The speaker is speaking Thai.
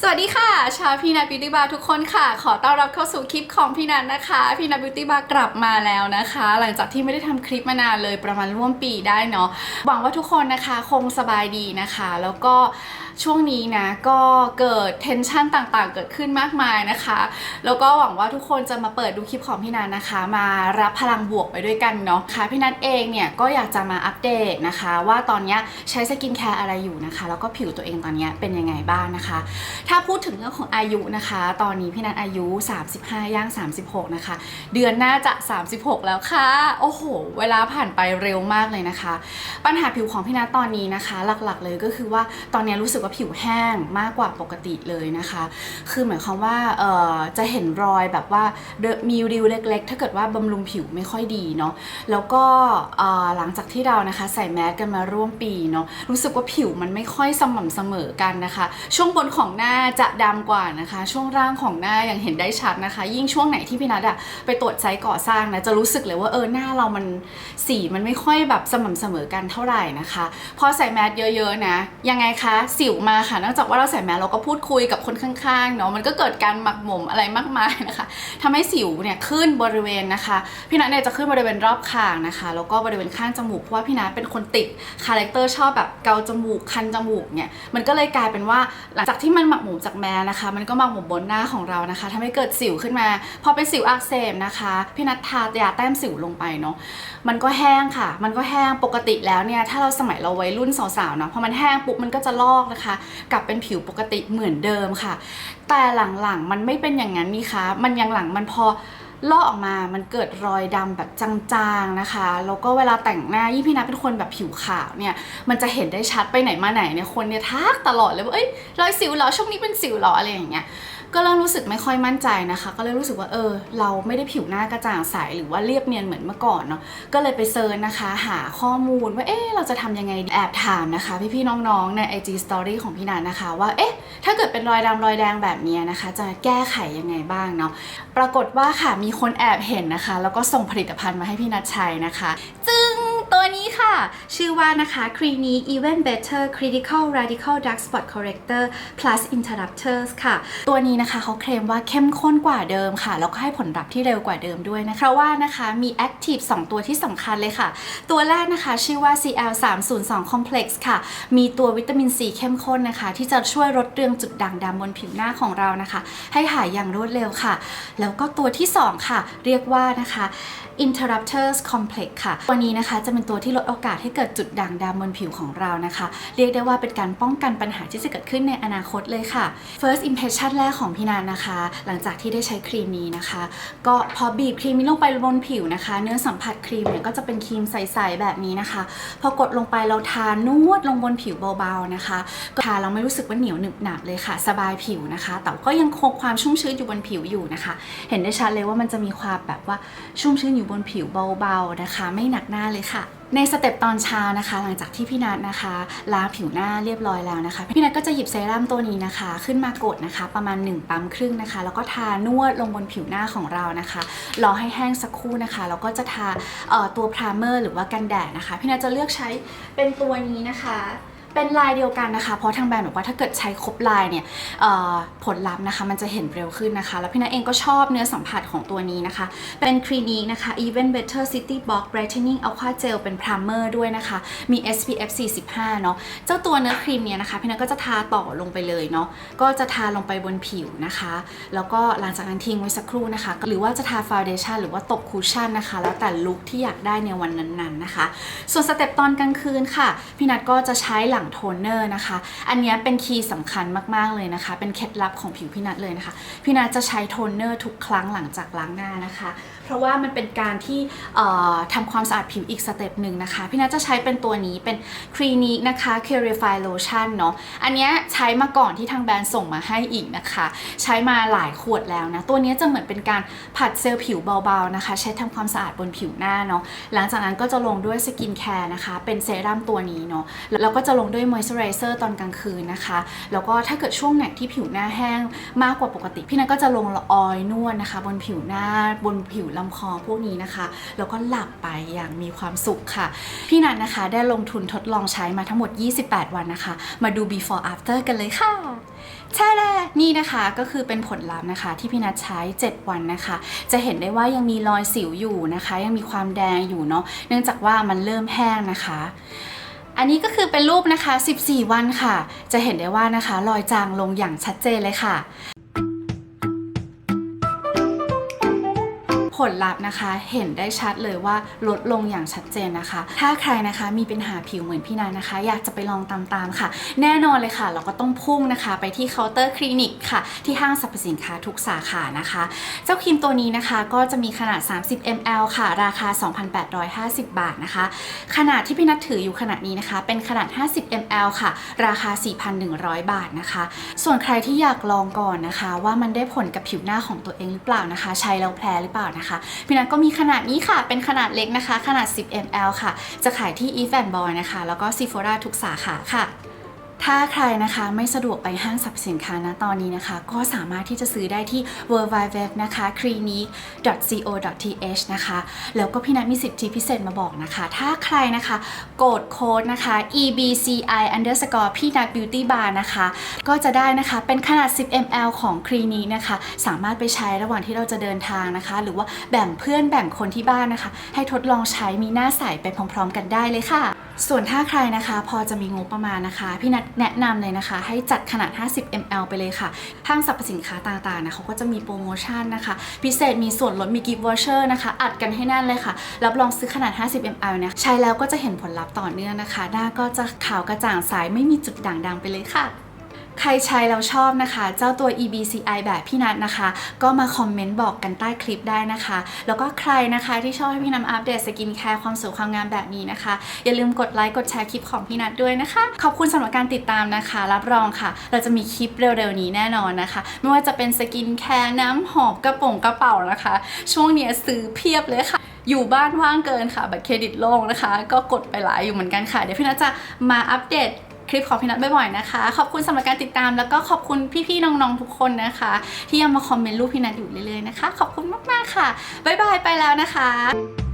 สวัสดีค่ะ ชาวพีนัทบิวตี้บาร์ทุกคนค่ะ ขอต้อนรับเข้าสู่คลิปของพี่นัทนะคะพี่นัทบิวตี้บาร์กลับมาแล้วนะคะ หลังจากที่ไม่ได้ทำคลิปมานานเลยประมาณร่วมปีได้เนาะหวังว่าทุกคนนะคะคงสบายดีนะคะ แล้วก็ช่วงนี้นะก็เกิดเทนชันต่างๆ เกิดขึ้นมากมายนะคะ แล้วก็หวังว่าทุกคนจะมาเปิดดูคลิปของพี่นัทนะคะ มารับพลังบวกไปด้วยกันเนาะค่ะพี่นัทเองเนี่ยก็อยากจะมาอัปเดตนะคะ ว่าตอนนี้ใช้สกินแคร์อะไรอยู่นะคะ แล้วก็ผิวตัวเองตอนนี้เป็นยังไงบ้างนะคะถ้าพูดถึงเรื่องของอายุนะคะ ตอนนี้พี่นัทอายุ 35 ย่าง 36 นะคะ เดือนหน้าจะ 36 แล้วค่ะ โอ้โห เวลาผ่านไปเร็วมากเลยนะคะ ปัญหาผิวของพี่นัทตอนนี้นะคะ หลักๆ เลยก็คือว่าตอนนี้รู้สึกว่าผิวแห้งมากกว่าปกติเลยนะคะ คือหมายความว่าเอ่อจะเห็นรอยแบบว่ามีริ้วเล็ก ๆ ถ้าเกิดว่าบำรุงผิวไม่ค่อยดีเนาะ แล้วก็เอ่อหลังจากที่เรานะคะใส่แมสกันมาร่วมปีเนาะ รู้สึกว่าผิวมันไม่ค่อยสม่ำเสมอกันนะคะ ช่วงบนของหน้าจะดำกว่านะคะ ช่วงล่างของหน้าอย่างเห็นได้ชัดนะคะ ยิ่งช่วงไหนที่พี่นัทอะไปตรวจไซต์ก่อสร้างนะจะรู้สึกเลยว่าเออหน้าเรามันสีมันไม่ค่อยแบบสม่ำเสมอกันเท่าไหร่นะคะพอใส่แมสเยอะๆนะยังไงคะสิวมาค่ะนอกจากว่าเราใส่แมสเราก็พูดคุยกับคนข้างๆเนาะมันก็เกิดการหมักหมมอะไรมากมายนะคะทำให้สิวเนี่ยขึ้นบริเวณนะคะ พี่นัทเนี่ยจะขึ้นบริเวณรอบคางนะคะแล้วก็บริเวณข้างจมูกเพราะว่าพี่นัทเป็นคนติดคาแรคเตอร์ชอบแบบเกาจมูกคันจมูกเนี่ยมันก็เลยกลายเป็นว่าหลังจากที่มันหมักหมมจากแม่นะคะ มันก็หมักหมมบนหน้าของเรานะคะทำให้เกิดสิวขึ้นมา พอเป็นสิวอักเสบนะคะพี่นัททายาแต้มสิวลงไปเนาะมันก็แห้งค่ะ มันก็แห้งปกติแล้วเนี่ยถ้าเราสมัยเราวัยรุ่นสาวๆเนาะพอมันแห้งปุ๊บมันก็จะลอกนะคะ กลับเป็นผิวปกติเหมือนเดิมค่ะ แต่หลังๆมันไม่เป็นอย่างนั้นนี่คะมันยังหลังมันพอ ลอกออกมามันเกิดรอยดำแบบจางๆนะคะ แล้วก็เวลาแต่งหน้ายี่พี่นัทเป็นคนแบบผิวขาวเนี่ย มันจะเห็นได้ชัดไปไหนมาไหนเนี่ยคนเนี่ยทักตลอดเลยว่าเอ้ยรอยสิวเหรอช่วงนี้เป็นสิวเหรออะไรอย่างเงี้ย ก็เริ่มรู้สึกไม่ค่อยมั่นใจนะคะ ก็เลยรู้สึกว่าเออ เราไม่ได้ผิวหน้ากระจ่างใสหรือว่าเรียบเนียนเหมือนเมื่อก่อนเนาะก็เลยไปเซิร์ชนะคะ หาข้อมูลว่าเอ๊ะเราจะทำยังไงแอบถามนะคะ พี่ๆน้องๆใน IG Story ของพี่นันนะคะ ว่าเอ๊ะถ้าเกิดเป็นรอยดำรอยแดงแบบนี้นะคะ จะแก้ไขยังไงบ้างเนาะปรากฏว่าค่ะมีคนแอบเห็นนะคะ แล้วก็ส่งผลิตภัณฑ์มาให้พี่นัทใช้นะคะจึงตัวนี้ ค่ะ ชื่อว่านะคะ c r e e n y Even Better Critical Radical Dark Spot Corrector Plus Interrupters ค่ะ ตัวนี้นะคะเขาเคลมว่าเข้มข้นกว่าเดิมค่ะ แล้วก็ให้ผลลัพธ์ที่เร็วกว่าเดิมด้วยนะคะ ว่านะคะมี Active 2 ตัวที่สำคัญเลยค่ะ ตัวแรกนะคะชื่อว่า CL 3 0 2 Complex ค่ะ มีตัววิตามินซีเข้มข้นนะคะ ที่จะช่วยลดเรืองจุดด่างดำบนผิวหน้าของเรานะคะ ให้หายอย่างรวดเร็วค่ะ แล้วก็ตัวที่ 2 ค่ะ เรียกว่านะคะ Interrupters Complex ค่ะ ตัวนี้นะคะจะเป็นตัวที่ลดโอกาสให้เกิดจุดด่างดำบนผิวของเรานะคะ เรียกได้ว่าเป็นการป้องกันปัญหาที่จะเกิดขึ้นในอนาคตเลยค่ะ First impression แรกของพี่นานนะคะ หลังจากที่ได้ใช้ครีมนี้นะคะ ก็พอบีบครีมนี้ลงไปบนผิวนะคะ เนื้อสัมผัสครีมเนี่ยก็จะเป็นครีมใสๆแบบนี้นะคะ พอกดลงไปเราทานวดลงบนผิวเบาๆนะคะก็ทาเราไม่รู้สึกว่าเหนียวหนึบหนับเลยค่ะ สบายผิวนะคะ แต่ก็ยังคงความชุ่มชื้นอยู่บนผิวอยู่นะคะ เห็นได้ชัดเลยว่ามันจะมีความแบบว่าชุ่มชื้นอยู่บนผิวเบาๆนะคะ ไม่หนักหน้าเลยค่ะ ในสเต็ปตอนเช้านะคะ หลังจากที่พี่นัทนะคะล้างผิวหน้าเรียบร้อยแล้วนะคะ พี่นัทก็จะหยิบเซรั่มตัวนี้นะคะ ขึ้นมากดนะคะ ประมาณ 1 ปั๊มครึ่งนะคะ แล้วก็ทานวดลงบนผิวหน้าของเรานะคะรอให้แห้งสักครู่นะคะแล้วก็จะทาออตัวพรามเมอร์หรือว่ากันแดดนะคะ พี่นัทจะเลือกใช้เป็นตัวนี้นะคะ เป็นลายเดียวกันนะคะ เพราะทางแบรนด์บอกว่าถ้าเกิดใช้ครบลายเนี่ยผลลัพธ์นะคะ มันจะเห็นเร็วขึ้นนะคะ แล้วพี่นัทเองก็ชอบเนื้อสัมผัสของตัวนี้นะคะ เป็นครีนีนะคะ Even Better City Box Brightening Aqua Gel เป็น primer ด้วยนะคะ มี SPF 45 เนาะเจ้าตัวเนื้อครีมเนี่ยนะคะพี่นัทก็จะทาต่อลงไปเลยเนาะก็จะทาลงไปบนผิวนะคะ แล้วก็หลังจากนั้นทิ้งไว้สักครู่นะคะ หรือว่าจะทาฟาวเดชั่นหรือว่าตบคูชั่นนะคะ แล้วแต่ลุคที่อยากได้ในวันนั้นๆนะคะ ส่วนสเต็ปตอนกลางคืนค่ะพี่นัทก็จะใช้หลังโทนเนอร์นะคะ อันนี้เป็นคีย์สำคัญมากๆเลยนะคะ เป็นเคล็ดลับของผิวพี่นัทเลยนะคะ พี่นัทจะใช้โทนเนอร์ทุกครั้งหลังจากล้างหน้านะคะ เพราะว่ามันเป็นการที่ทำความสะอาดผิวอีกสเต็ปหนึ่งนะคะ พี่นัทจะใช้เป็นตัวนี้เป็นครีนิกนะคะ Purify Lotion เนาะอันนี้ใช้มาก่อนที่ทางแบรนด์ส่งมาให้อีกนะคะ ใช้มาหลายขวดแล้วนะ ตัวนี้จะเหมือนเป็นการผัดเซลล์ผิวเบาๆนะคะ ใช้ทำความสะอาดบนผิวหน้าเนาะหลังจากนั้นก็จะลงด้วยสกินแคร์นะคะ เป็นเซรั่มตัวนี้เนาะแล้วก็จะลงด้วยมอยส์เจอไรเซอร์ตอนกลางคืนนะคะ แล้วก็ถ้าเกิดช่วงไหนที่ผิวหน้าแห้งมากกว่าปกติ พี่นัทก็จะลงละออยล์นวดนะคะ บนผิวหน้าบนผิวลำคอพวกนี้นะคะ แล้วก็หลับไปอย่างมีความสุขค่ะ พี่นันนะคะได้ลงทุนทดลองใช้มาทั้งหมด 28 วันนะคะ มาดู before after กันเลยค่ะใช่แล้วนี่นะคะก็คือเป็นผลลัพธ์นะคะ ที่พี่นัทใช้ 7 วันนะคะ จะเห็นได้ว่ายังมีรอยสิวอยู่นะคะ ยังมีความแดงอยู่เนาะเนื่องจากว่ามันเริ่มแห้งนะคะอันนี้ก็คือเป็นรูปนะคะ 14 วันค่ะ จะเห็นได้ว่านะคะ รอยจางลงอย่างชัดเจนเลยค่ะ ผลลัพธ์นะคะเห็นได้ชัดเลยว่าลดลงอย่างชัดเจนนะคะ ถ้าใครนะคะมีปัญหาผิวเหมือนพี่นันนะคะ อยากจะไปลองตามๆค่ะ แน่นอนเลยค่ะ เราก็ต้องพุ่งนะคะ ไปที่เคาน์เตอร์คลินิกค่ะ ที่ห้างสรรพสินค้าทุกสาขานะคะ เจ้าครีมตัวนี้นะคะก็จะมีขนาด 30 ml ค่ะ ราคา 2,850 บาทนะคะ ขนาดที่พี่นัทถืออยู่ขนาดนี้นะคะ เป็นขนาด 50 ml ค่ะ ราคา 4,100 บาทนะคะ ส่วนใครที่อยากลองก่อนนะคะ ว่ามันได้ผลกับผิวหน้าของตัวเองหรือเปล่านะคะ ใช้แล้วแพ้หรือเปล่านะคะพี่นัทก็มีขนาดนี้ค่ะ เป็นขนาดเล็กนะคะ ขนาด 10 ml ค่ะ จะขายที่ e f a n Boy นะคะ แล้วก็ Sephora ทุกสาขาค่ะ ถ้าใครนะคะไม่สะดวกไปห้างสรรพสินค้านะตอนนี้นะคะ ก็สามารถที่จะซื้อได้ที่ w w w นะคะ clinic.co.th นะคะ แล้วก็พี่นัทมีสิทธิพิเศษมาบอกนะคะ ถ้าใครนะคะกดโค้ดนะคะ ebci underscore พี่นัท beauty bar นะคะ ก็จะได้นะคะเป็นขนาด 10 ml ของคลินิกนะคะ สามารถไปใช้ระหว่างที่เราจะเดินทางนะคะ หรือว่าแบ่งเพื่อนแบ่งคนที่บ้านนะคะ ให้ทดลองใช้มีหน้าใสไปพร้อม ๆ กันได้เลยค่ะ ส่วนถ้าใครนะคะพอจะมีงบประมาณนะคะ พี่นัทแนะนำเลยนะคะ ให้จัดขนาด 50 ml ไปเลยค่ะห้างสรรพสินค้าต่างๆนะเขาก็จะมีโปรโมชั่นนะคะ พิเศษมีส่วนลดมีกิฟต์วอเชอร์นะคะ อัดกันให้แน่นเลยค่ะ รับรองซื้อขนาด 50 ml เนี่ยใช้แล้วก็จะเห็นผลลัพธ์ต่อเนื่องนะคะ หน้าก็จะขาวกระจ่างใสไม่มีจุดด่างดำไปเลยค่ะ ใครใช้แล้วชอบนะคะ เจ้าตัว EBCI แบบพี่นัทนะคะ ก็มาคอมเมนต์บอกกันใต้คลิปได้นะคะ แล้วก็ใครนะคะที่ชอบให้พี่นำอัปเดตสกินแคร์ความสวยความงามแบบนี้นะคะ อย่าลืมกดไลค์กดแชร์คลิปของพี่นัทด้วยนะคะ ขอบคุณสำหรับการติดตามนะคะ รับรองค่ะ เราจะมีคลิปเร็วๆนี้แน่นอนนะคะ ไม่ว่าจะเป็นสกินแคร์น้ำหอมกระป๋องกระเป๋านะคะ ช่วงนี้ซื้อเพียบเลยค่ะอยู่บ้านว่างเกินค่ะ บัตรเครดิตโล่งนะคะ ก็กดไปหลายอยู่เหมือนกันค่ะ เดี๋ยวพี่นัทจะมาอัปเดต ลิปของพี่นัทบ่อยๆนะคะ ขอบคุณสำหรับการติดตามแล้วก็ขอบคุณพี่ๆน้องๆทุกคนนะคะ ที่ยังมาคอมเมนต์รูปพี่นัทอยู่เรื่อยๆนะคะ ขอบคุณมากๆค่ะบ๊ายบายไปแล้วนะคะ